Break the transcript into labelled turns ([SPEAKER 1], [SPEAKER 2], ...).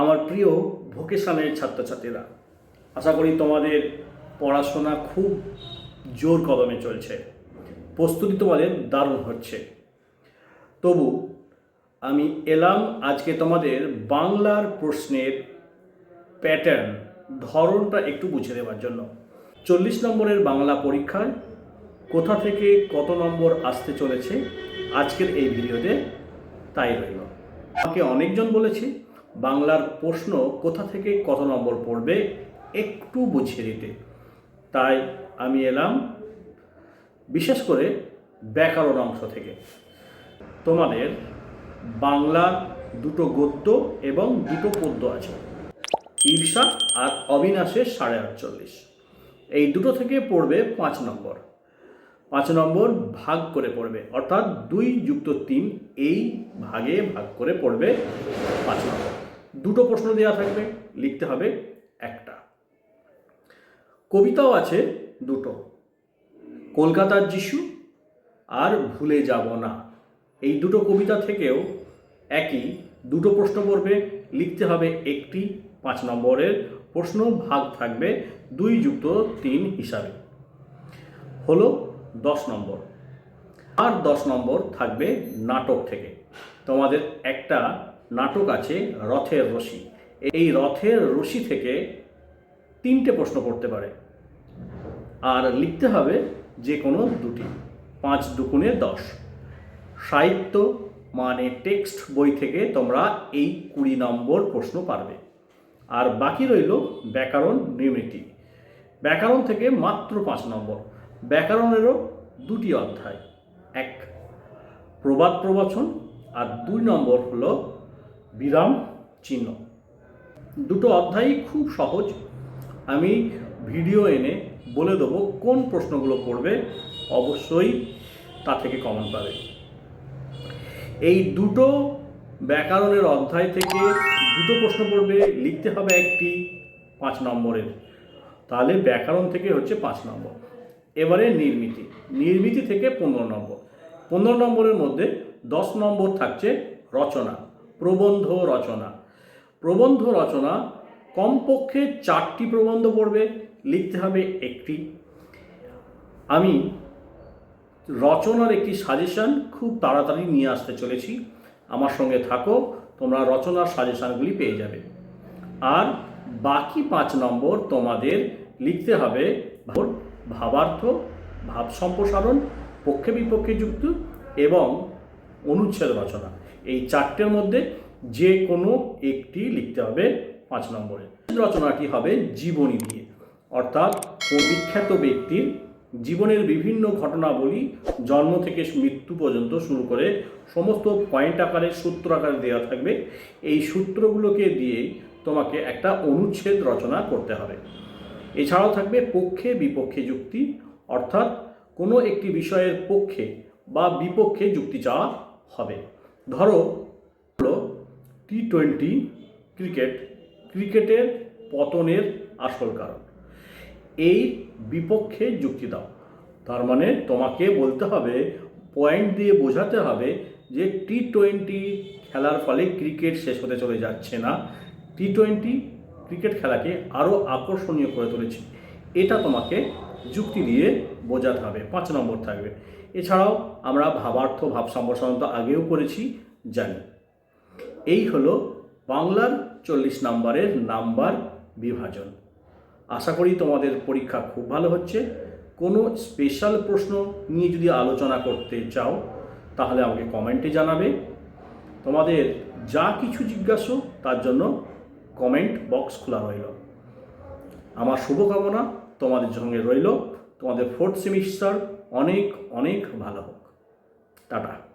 [SPEAKER 1] আমার প্রিয় ভোকেশনের ছাত্রছাত্রীরা, আশা করি তোমাদের পড়াশোনা খুব জোর কদমে চলছে। প্রস্তুতি তোমাদের দারুণ হচ্ছে। তবু আমি এলাম আজকে তোমাদের বাংলার প্রশ্নের প্যাটার্ন ধরনটা একটু বুঝে দেওয়ার জন্য। চল্লিশ নম্বরের বাংলা পরীক্ষায় কোথা থেকে কত নম্বর আসতে চলেছে, আজকের এই ভিডিওতে তাই রইল। আমাকে অনেকজন বলেছে বাংলার প্রশ্ন কোথা থেকে কত নম্বর পড়বে একটু বুঝিয়ে দিতে। তাই আমি এলাম বিশেষ করে ব্যাকরণ অংশ থেকে। তোমাদের বাংলার দুটো গদ্য এবং দুটো পদ্য আছে, ঈর্ষা আর অবিনাশের সাড়ে আটচল্লিশ। এই দুটো থেকে পড়বে পাঁচ নম্বর। পাঁচ নম্বর ভাগ করে পড়বে, অর্থাৎ দুই যুক্ত তিন, এই ভাগে ভাগ করে পড়বে পাঁচ নম্বর। দুটো প্রশ্ন দেওয়া থাকবে, লিখতে হবে একটা। কবিতাও আছে দুটো, কলকাতার যিশু আর ভুলে যাব না। এই দুটো কবিতা থেকেও একই, দুটো প্রশ্ন পড়বে, লিখতে হবে একটি, পাঁচ নম্বরের প্রশ্ন, ভাগ থাকবে দুই যুক্ত তিন হিসাবে। হলো দশ নম্বর। আর দশ নম্বর থাকবে নাটক থেকে। তোমাদের একটা নাটক আছে রথের রশি। এই রথের রশি থেকে তিনটে প্রশ্ন পড়তে পারে। আর লিখতে হবে যে কোনো দুটি। পাঁচ দুগুণে দশ। সাহিত্য মানে টেক্সট বই থেকে তোমরা এই কুড়ি নম্বর প্রশ্ন পারবে। আর বাকি রইল ব্যাকরণ নির্মিতি। ব্যাকরণ থেকে মাত্র পাঁচ নম্বর। ব্যাকরণেরও দুটি অধ্যায়। এক, প্রবাদ প্রবচন। আর দুই নম্বর হলো বিরাম চিহ্ন। দুটো অধ্যায়ই খুব সহজ। আমি ভিডিও এনে বলে দেবো কোন প্রশ্নগুলো পড়বে, অবশ্যই তা থেকে কমন পাবে। এই দুটো ব্যাকরণের অধ্যায় থেকে দুটো প্রশ্ন পড়বে, লিখতে হবে একটি পাঁচ নম্বরের। তাহলে ব্যাকরণ থেকে হচ্ছে পাঁচ নম্বর। এবারে নির্মিতি। নির্মিতি থেকে পনেরো নম্বর। পনেরো নম্বরের মধ্যে দশ নম্বর থাকছে রচনা। প্রবন্ধ রচনা। প্রবন্ধ রচনা কমপক্ষে চারটি প্রবন্ধ পড়বে, লিখতে হবে একটি। আমি রচনার একটি সাজেশন খুব তাড়াতাড়ি নিয়ে আসতে চলেছি। আমার সঙ্গে থাকো, তোমরা রচনার সাজেশানগুলি পেয়ে যাবে। আর বাকি পাঁচ নম্বর তোমাদের লিখতে হবে ভাবার্থ ভাব সম্প্রসারণ পক্ষে বিপক্ষে যুক্ত এবং অনুচ্ছেদ রচনা। এই চারটের মধ্যে যে কোনো একটি লিখতে হবে পাঁচ নম্বরে। রচনাটি হবে জীবনী দিয়ে। অর্থাৎ বিখ্যাত ব্যক্তির জীবনের বিভিন্ন ঘটনাবলী জন্ম থেকে মৃত্যু পর্যন্ত শুরু করে সমস্ত পয়েন্ট আকারে, সূত্র আকারে দেওয়া থাকবে। এই সূত্রগুলোকে দিয়ে তোমাকে একটা অনুচ্ছেদ রচনা করতে হবে। এছাড়াও থাকবে পক্ষে বিপক্ষে যুক্তি। অর্থাৎ কোনো একটি বিষয়ের পক্ষে বা বিপক্ষে যুক্তি চাওয়া হবে। ধরো, হলো টি টোয়েন্টি ক্রিকেট। ক্রিকেটের পতনের আসল কারণ। এই বিপক্ষে যুক্তি দাও। তার মানে তোমাকে বলতে হবে পয়েন্ট দিয়ে বোঝাতে হবে যে টি টোয়েন্টি খেলার ফলে ক্রিকেট শেষ হতে চলে যাচ্ছে না। টি টোয়েন্টি ক্রিকেট খেলাকে আরও আকর্ষণীয় করে তুলেছে। এটা তোমাকে যুক্তি দিয়ে বোঝাতে হবে। পাঁচ নম্বর থাকবে। এছাড়াও আমরা ভাবার্থ ভাব সম্প্রসারণ তো আগেও করেছি, জানি। এই হলো বাংলার চল্লিশ নাম্বারের নাম্বার বিভাজন। আশা করি তোমাদের পরীক্ষা খুব ভালো হচ্ছে। কোনো স্পেশাল প্রশ্ন নিয়ে যদি আলোচনা করতে চাও, তাহলে আমাকে কমেন্টে জানাবে। তোমাদের যা কিছু জিজ্ঞাসা, তার জন্য কমেন্ট বক্স খোলা রইল। আমার শুভকামনা তোমাদের সঙ্গে রইল। তোমাদের ফোর্থ সেমিস্টার অনেক অনেক ভালো হোক। টাটা।